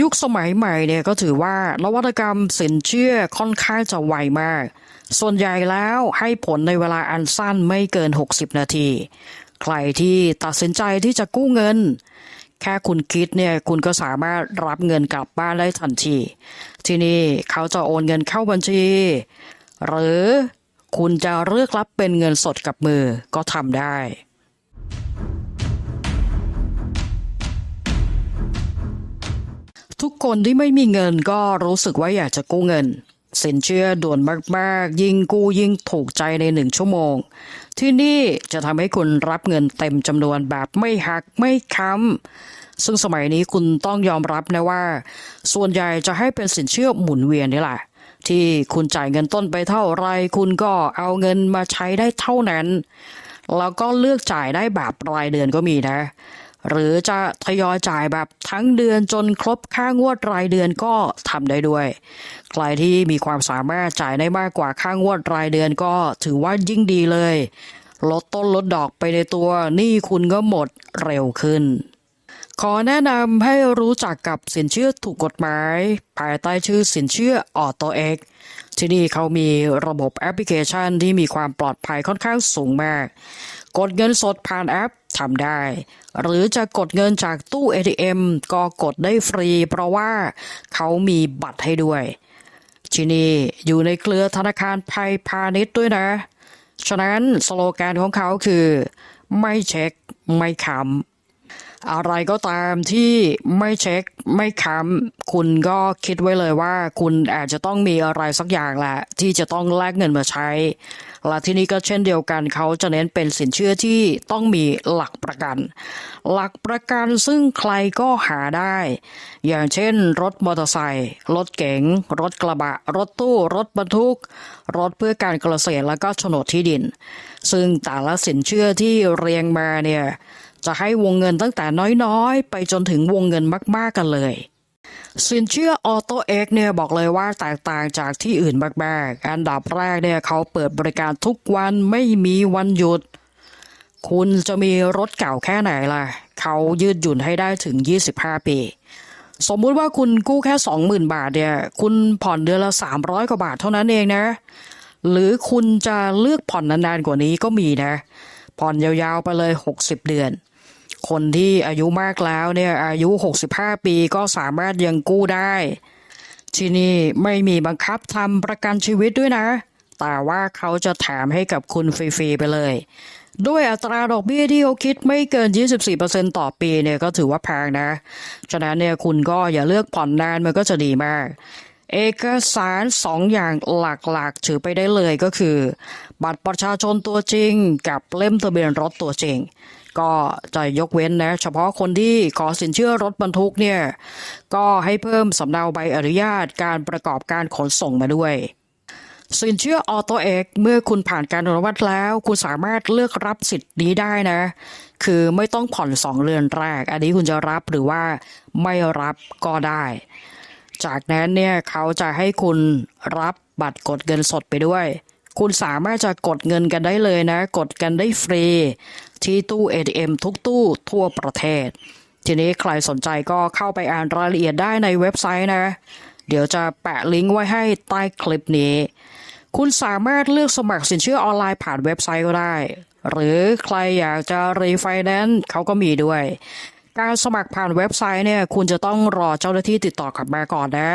ยุคสมัยใหม่เนี่ยก็ถือว่านวัตกรรมสินเชื่อค่อนข้างจะไวมาก ส่วนใหญ่แล้วให้ผลในเวลาอันสั้นไม่เกิน 60 นาที ใครที่ตัดสินใจที่จะกู้เงิน แค่คุณคิดเนี่ยคุณก็สามารถรับเงินกลับบ้านได้ทันที ที่นี่เขาจะโอนเงินเข้าบัญชี หรือคุณจะเลือกรับเป็นเงินสดกับมือก็ทำได้ ทุกคนที่ไม่มีเงินก็รู้สึกว่าอยากจะกู้เงิน สินเชื่อด่วนมาก ๆ ยิ่งกู้ยิ่งถูกใจในหนึ่งชั่วโมง ที่นี่จะทำให้คุณรับเงินเต็มจำนวนแบบไม่หักไม่ค้ำซึ่งสมัยนี้คุณต้องยอมรับนะว่า ส่วนใหญ่จะให้เป็นสินเชื่อหมุนเวียนนี่แหละที่คุณจ่ายเงินต้นไปเท่าไร คุณก็เอาเงินมาใช้ได้เท่านั้น แล้วก็เลือกจ่ายได้แบบรายเดือนก็มีนะ หรือจะทยอยจ่ายแบบทั้งเดือนจนครบค่างวดรายเดือนก็ทำได้ด้วย ใครที่มีความสามารถจ่ายได้มากกว่าค่างวดรายเดือนก็ถือว่ายิ่งดีเลย ลดต้นลดดอกไปในตัวหนี้คุณก็หมดเร็วขึ้น ขอแนะนำให้รู้จักกับสินเชื่อถูกกฎหมาย ภายใต้ชื่อสินเชื่อออโตเอ็กที่นี่เขามีระบบแอปพลิเคชันที่มีความปลอดภัยค่อนข้างสูงมาก กดเงินสดผ่านแอปทำได้ หรือจะกดเงินจากตู้ ATM ก็กดได้ฟรี เพราะว่าเขามีบัตรให้ด้วยที่นี่อยู่ในเครือธนาคารไทยพาณิชย์ด้วยนะ ฉะนั้นสโลแกนของเขาคือ ไม่เช็ค ไม่ค้ำ อะไรก็ตามที่ไม่เช็คไม่ค้ำคุณก็คิดไว้เลยว่า คุณอาจจะต้องมีอะไรสักอย่างแหละ ที่จะต้องแลกเงินมาใช้ และที่นี้ก็เช่นเดียวกันเขาจะเน้นเป็นสินเชื่อที่ต้องมีหลักประกัน หลักประกันซึ่งใครก็หาได้ อย่างเช่น รถมอเตอร์ไซค์รถเก๋ง รถกระบะ รถตู้ รถบรรทุก รถเพื่อการเกษตรแล้วก็โฉนดที่ดิน ซึ่งแต่ละสินเชื่อที่เรียงมาเนี่ย จะให้วงเงินตั้งแต่น้อยๆ ไปจนถึงวงเงินมากๆกันเลย สินเชื่อออโตเอ็กเนี่ยบอกเลยว่าแตกต่างจากที่อื่นมากๆ อันดับแรกเนี่ยเขาเปิดบริการทุกวันไม่มีวันหยุด คุณจะมีรถเก่าแค่ไหนล่ะ เขายืดหยุ่นให้ได้ถึง 25 ปี สมมุติว่าคุณกู้แค่ 20,000 บาทเนี่ย คุณผ่อนเดือนละ 300 กว่าบาทเท่านั้นเองนะ หรือคุณจะเลือกผ่อนนานๆกว่านี้ก็มีนะ ผ่อนยาวๆไปเลย 60 เดือน คนที่อายุมากแล้วเนี่ยอายุ 65 ปีก็สามารถยังกู้ได้ ที่นี่ไม่มีบังคับทำประกันชีวิตด้วยนะ แต่ว่าเขาจะแถมให้กับคุณฟรีๆไปเลย ด้วยอัตราดอกเบี้ยที่เขาคิดไม่เกิน 24%ต่อปีเนี่ยก็ถือว่าแพงนะ ฉะนั้นเนี่ยคุณก็อย่าเลือกผ่อนนานมันก็จะดีมาก เอกสารสองอย่างหลักๆ ถือไปได้เลยก็คือ บัตรประชาชนตัวจริง กับเล่มทะเบียนรถตัวจริง ก็จะยกเว้นนะ เฉพาะคนที่ขอสินเชื่อรถบรรทุกเนี่ย ก็ให้เพิ่มสำเนาใบอนุญาตการประกอบการขนส่งมาด้วย สินเชื่อออโตเอ็กเมื่อคุณผ่านการอนุมัติแล้ว คุณสามารถเลือกรับสิทธิ์นี้ได้นะ คือไม่ต้องผ่อนสองเรือนแรก อันนี้คุณจะรับหรือว่าไม่รับก็ได้ จากนั้นเนี่ยเขาจะให้คุณรับบัตรกดเงินสดไปด้วย คุณสามารถจะกดเงินกันได้เลยนะ กดกันได้ฟรี ที่ตู้ ATM ทุกตู้ทั่วประเทศ ทีนี้ใครสนใจก็เข้าไปอ่านรายละเอียดได้ในเว็บไซต์นะ เดี๋ยวจะแปะลิงก์ไว้ให้ใต้คลิปนี้ คุณสามารถเลือกสมัครสินเชื่อออนไลน์ผ่านเว็บไซต์ก็ได้ หรือใครอยากจะรีไฟแนนซ์เขาก็มีด้วย การสมัครผ่านเว็บไซต์เนี่ยคุณจะต้องรอเจ้าหน้าที่ติดต่อกลับมาก่อนนะ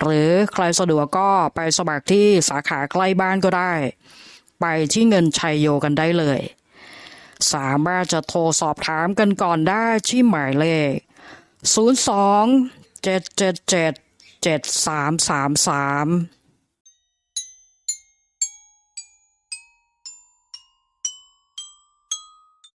หรือใครสะดวกก็ไปสมัครที่สาขาใกล้บ้านก็ได้ ไปที่เงินชัยโยกันได้เลย สามารถจะโทรสอบถามกันก่อนได้ที่หมายเลข 02 777 7333